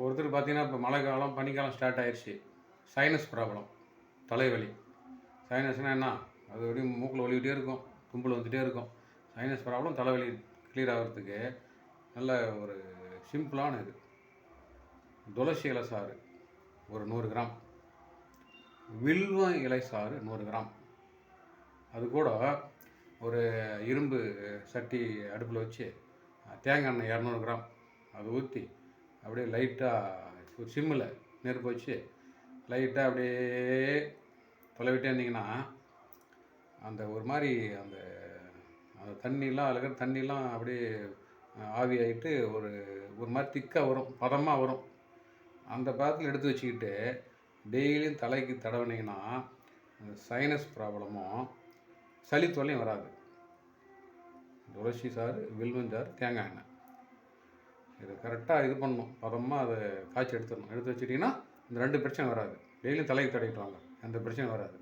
ஒருத்தர் பார்த்தீங்கன்னா இப்போ மழை காலம் பனிக்காலம் ஸ்டார்ட் ஆயிடுச்சு சைனஸ் ப்ராப்ளம் தலைவலி. சைனஸ்னால் என்ன? அது அப்படியே மூக்கில் ஒலிக்கிட்டே இருக்கும் கும்பல் வந்துகிட்டே இருக்கும். சைனஸ் ப்ராப்ளம் தலைவலி கிளியர் ஆகிறதுக்கு நல்ல ஒரு சிம்பிளான இது. துளசி இலை சாறு ஒரு நூறு கிராம். வில்வம் இலை சாறு நூறு கிராம். அது கூட ஒரு இரும்பு சட்டி அடுப்பில் வச்சு தேங்காய் எண்ணெய் இரநூறு கிராம். அது ஊற்றி அப்படியே லைட்டாக சிம்மில் நெருப்பு வச்சு லைட்டாக அப்படியே தொலைவிட்டே இருந்தீங்கன்னா அந்த ஒரு மாதிரி அந்த அந்த தண்ணிலாம் அதில் தண்ணிலாம் அப்படியே ஆவி ஆகிட்டு ஒரு ஒரு மாதிரி திக்காக வரும் பதமாக வரும். அந்த பாத்தில் எடுத்து வச்சுக்கிட்டு டெய்லியும் தலைக்கு தடவினீங்கன்னா சைனஸ் ப்ராப்ளமும் சளி தொல்லையும் வராது. துளசி சாறு வில்வஞ்சாறு தேங்காய் எண்ணெய். இதை கரெக்டாக இது பண்ணணும். பதமாக அதை காய்ச்சி எடுத்துடணும். எடுத்து வச்சிட்டிங்கன்னா இந்த ரெண்டு பிரச்சனை வராது. டெய்லியும் தலைக்கு தடவிட்டு வாங்க. எந்த பிரச்சனையும் வராது.